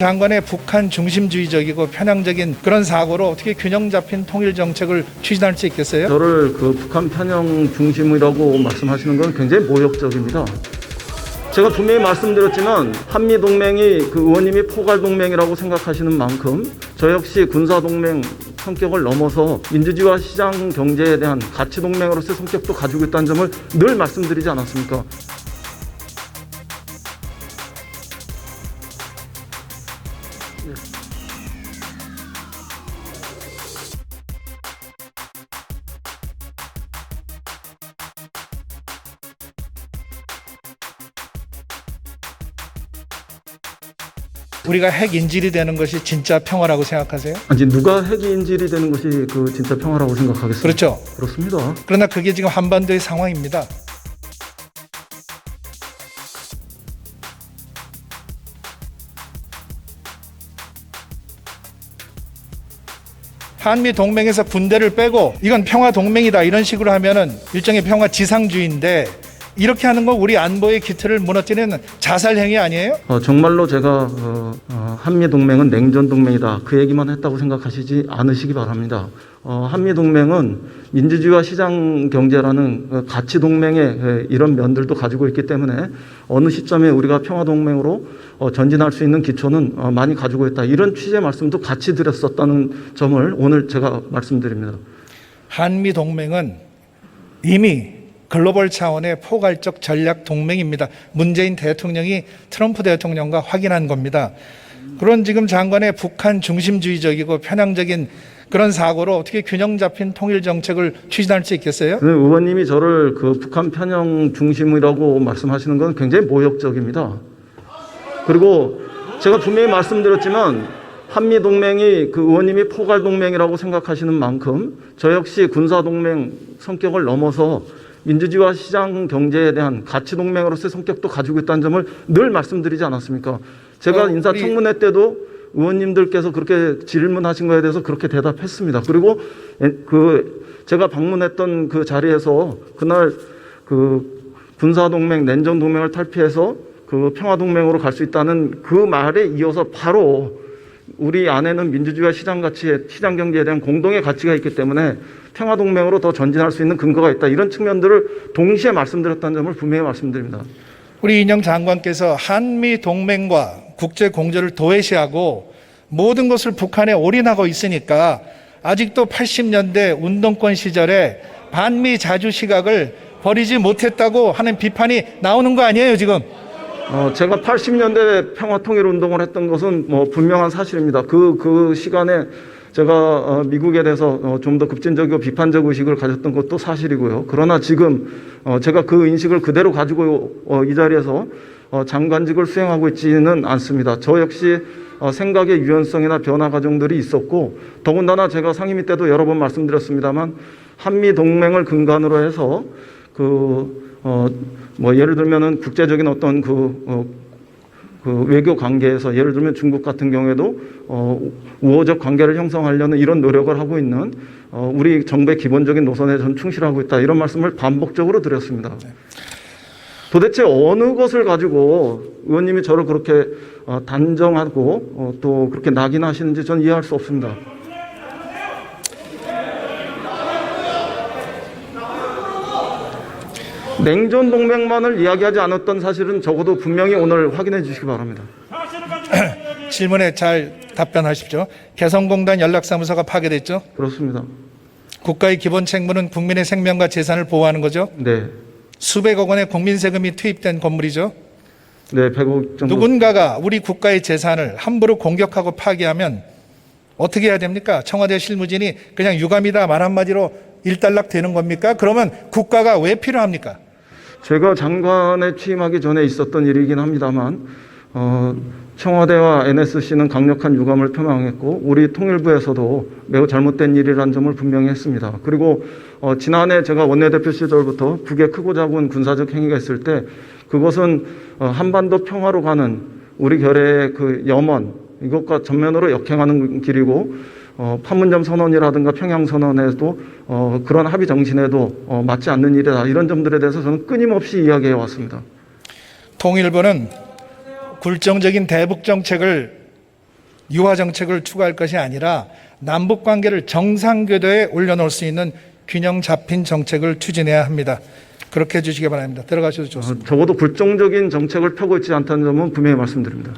장관의 북한 중심주의적이고 편향적인 그런 사고로 어떻게 균형 잡힌 통일 정책을 추진할 수 있겠어요? 저를 그 북한 편향 중심이라고 말씀하시는 건 굉장히 모욕적입니다. 제가 분명히 말씀드렸지만 한미 동맹이 그 의원님이 포괄 동맹이라고 생각하시는 만큼 저 역시 군사 동맹 성격을 넘어서 민주주의와 시장 경제에 대한 가치 동맹으로서의 성격도 가지고 있다는 점을 늘 말씀드리지 않았습니까? 우리가 핵 인질이 되는 것이 진짜 평화라고 생각하세요? 아니 누가 핵이 인질이 되는 것이 그 진짜 평화라고 생각하겠습니까? 그렇죠. 그렇습니다. 그러나 그게 지금 한반도의 상황입니다. 한미 동맹에서 군대를 빼고 이건 평화 동맹이다 이런 식으로 하면은 일종의 평화 지상주의인데 이렇게 하는 건 우리 안보의 기틀을 무너뜨리는 자살 행위 아니에요? 어, 정말로 제가 어, 어, 한미 동맹은 냉전 동맹이다 그 얘기만 했다고 생각하시지 않으시기 바랍니다. 어, 한미 동맹은 민주주의와 시장 경제라는 어, 가치 동맹의 에, 이런 면들도 가지고 있기 때문에 어느 시점에 우리가 평화 동맹으로 어, 전진할 수 있는 기초는 어, 많이 가지고 있다 이런 취지의 말씀도 같이 드렸었다는 점을 오늘 제가 말씀드립니다. 한미 동맹은 이미 글로벌 차원의 포괄적 전략 동맹입니다. 문재인 대통령이 트럼프 대통령과 확인한 겁니다. 그런 지금 장관의 북한 중심주의적이고 편향적인 그런 사고로 어떻게 균형 잡힌 통일 정책을 추진할 수 있겠어요? 그 의원님이 저를 그 북한 편향 중심이라고 말씀하시는 건 굉장히 모욕적입니다. 그리고 제가 분명히 말씀드렸지만 한미 동맹이 그 의원님이 포괄 동맹이라고 생각하시는 만큼 저 역시 군사 동맹 성격을 넘어서 민주주의와 시장 경제에 대한 가치 동맹으로서의 성격도 가지고 있다는 점을 늘 말씀드리지 않았습니까? 제가 어, 인사청문회 때도 의원님들께서 그렇게 질문하신 거에 대해서 그렇게 대답했습니다. 그리고 에- 그 제가 방문했던 그 자리에서 그날 그 군사 동맹, 냉전 동맹을 탈피해서 그 평화 동맹으로 갈 수 있다는 그 말에 이어서 바로 우리 안에는 민주주의와 시장 가치에 시장 경제에 대한 공동의 가치가 있기 때문에 평화 동맹으로 더 전진할 수 있는 근거가 있다. 이런 측면들을 동시에 말씀드렸다는 점을 분명히 말씀드립니다. 우리 이인영 장관께서 한미 동맹과 국제 공조를 도외시하고 모든 것을 북한에 올인하고 있으니까 아직도 80년대 운동권 시절에 반미 자주 시각을 버리지 못했다고 하는 비판이 나오는 거 아니에요, 지금? 어, 제가 80년대 평화 통일 운동을 했던 것은 뭐 분명한 사실입니다. 그, 그 시간에 제가 어, 미국에 대해서 어, 좀 더 급진적이고 비판적 의식을 가졌던 것도 사실이고요. 그러나 지금 어, 제가 그 인식을 그대로 가지고 어, 이 자리에서 어, 장관직을 수행하고 있지는 않습니다. 저 역시 어, 생각의 유연성이나 변화 과정들이 있었고 더군다나 제가 상임위 때도 여러 번 말씀드렸습니다만 한미 동맹을 근간으로 해서 그, 어, 뭐, 예를 들면은 국제적인 어떤 그, 어, 그 외교 관계에서 예를 들면 중국 같은 경우에도 어, 우호적 관계를 형성하려는 이런 노력을 하고 있는 어, 우리 정부의 기본적인 노선에 전 충실하고 있다 이런 말씀을 반복적으로 드렸습니다. 도대체 어느 것을 가지고 의원님이 저를 그렇게 어, 단정하고 어, 또 그렇게 낙인하시는지 전 이해할 수 없습니다. 냉전 동맹만을 이야기하지 않았던 사실은 적어도 분명히 오늘 확인해 주시기 바랍니다. 질문에 잘 답변하십시오. 개성공단 연락사무소가 파괴됐죠? 그렇습니다. 국가의 기본 책무는 국민의 생명과 재산을 보호하는 거죠? 네. 수백억 원의 국민 세금이 투입된 건물이죠? 네, 100억 정도. 누군가가 우리 국가의 재산을 함부로 공격하고 파괴하면 어떻게 해야 됩니까? 청와대 실무진이 그냥 유감이다 말 한마디로 일단락 되는 겁니까? 그러면 국가가 왜 필요합니까? 제가 장관에 취임하기 전에 있었던 일이긴 합니다만, 어, 청와대와 NSC는 강력한 유감을 표명했고, 우리 통일부에서도 매우 잘못된 일이라는 점을 분명히 했습니다. 그리고 어, 지난해 제가 원내대표 시절부터 북의 크고 작은 군사적 행위가 있을 때, 그것은 어, 한반도 평화로 가는 우리 결의의 그 염원, 이것과 전면으로 역행하는 길이고, 어, 판문점 선언이라든가 평양 선언에도 어, 그런 합의 정신에도 어, 맞지 않는 일이다. 이런 점들에 대해서 저는 끊임없이 이야기해 왔습니다. 통일부는 굴정적인 대북 정책을 유화 정책을 추구할 것이 아니라 남북 관계를 정상 궤도에 올려놓을 수 있는 균형 잡힌 정책을 추진해야 합니다. 그렇게 해주시기 바랍니다. 들어가셔도 좋습니다. 어, 적어도 굴종적인 정책을 펴고 있지 않다는 점은 분명히 말씀드립니다.